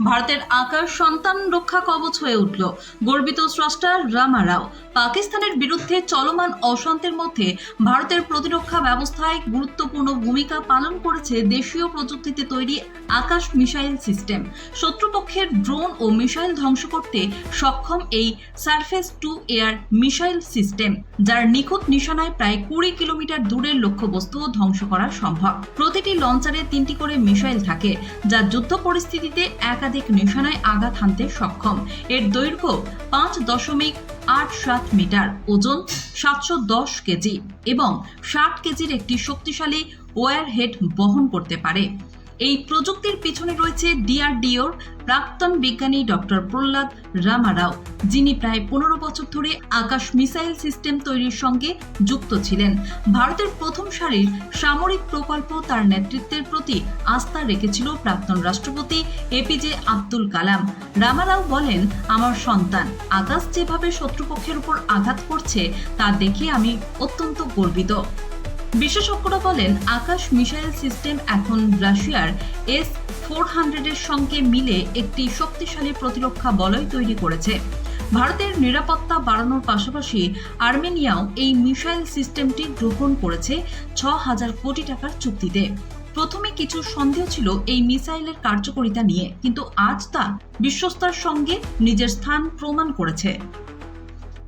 ভারতের আকাশ সন্তান রক্ষা কবচ হয়ে উঠল। গর্বিত স্রষ্টা রামা রাও। পাকিস্তানের বিরুদ্ধে চলমান অশান্তির মধ্যে ভারতের প্রতিরক্ষা ব্যবস্থায় গুরুত্বপূর্ণ ভূমিকা পালন করেছে দেশীয় প্রযুক্তিতে তৈরি আকাশ মিসাইল সিস্টেম। শত্রুপক্ষের ড্রোন ও মিসাইল ধ্বংস করতে সক্ষম এই surface to air missile system, যার নিখুঁত নিশানায় প্রায় কুড়ি কিলোমিটার দূরের লক্ষ্যবস্তুও ধ্বংস করা সম্ভব। প্রতিটি লঞ্চারে তিনটি করে মিসাইল থাকে, যা যুদ্ধ পরিস্থিতিতে একাধিক নিশানায় আঘাত হানতে সক্ষম। এর দৈর্ঘ্য পাঁচ দশমিক আট সাত মিটার, ওজন সাতশো দশ কেজি এবং ষাট কেজির একটি শক্তিশালী ওয়ার হেড বহন করতে পারে। এই প্রযুক্তির পিছনে রয়েছে ডিআরডিওর প্রাক্তন বিজ্ঞানী ডক্টর প্রহ্লাদ রামারাও, যিনি প্রায় পনেরো বছর ধরে আকাশ মিসাইল সিস্টেম তৈরির সঙ্গে যুক্ত ছিলেন। ভারতের প্রথম সারির সামরিক প্রকল্প তার নেতৃত্বের প্রতি আস্থা রেখেছিল প্রাক্তন রাষ্ট্রপতি এপিজে আব্দুল কালাম। রামারাও বলেন, আমার সন্তান আকাশ যেভাবে শত্রুপক্ষের উপর আঘাত করছে, তা দেখে আমি অত্যন্ত গর্বিত। বিশেষজ্ঞরা বলেন, আকাশ মিসাইল সিস্টেম এখন রাশিয়ার এস ফোর হান্ড্রেডের সঙ্গে মিলে একটি শক্তিশালী প্রতিরক্ষা বলয় তৈরি করেছে। ভারতের নিরাপত্তা বাড়ানোর পাশাপাশি আর্মেনিয়াও এই মিসাইল সিস্টেমটি গ্রহণ করেছে ছ হাজার কোটি টাকার চুক্তিতে। প্রথমে কিছু সন্দেহ ছিল এই মিসাইলের কার্যকারিতা নিয়ে, কিন্তু আজ তা বিশ্বস্তার সঙ্গে নিজের স্থান প্রমাণ করেছে।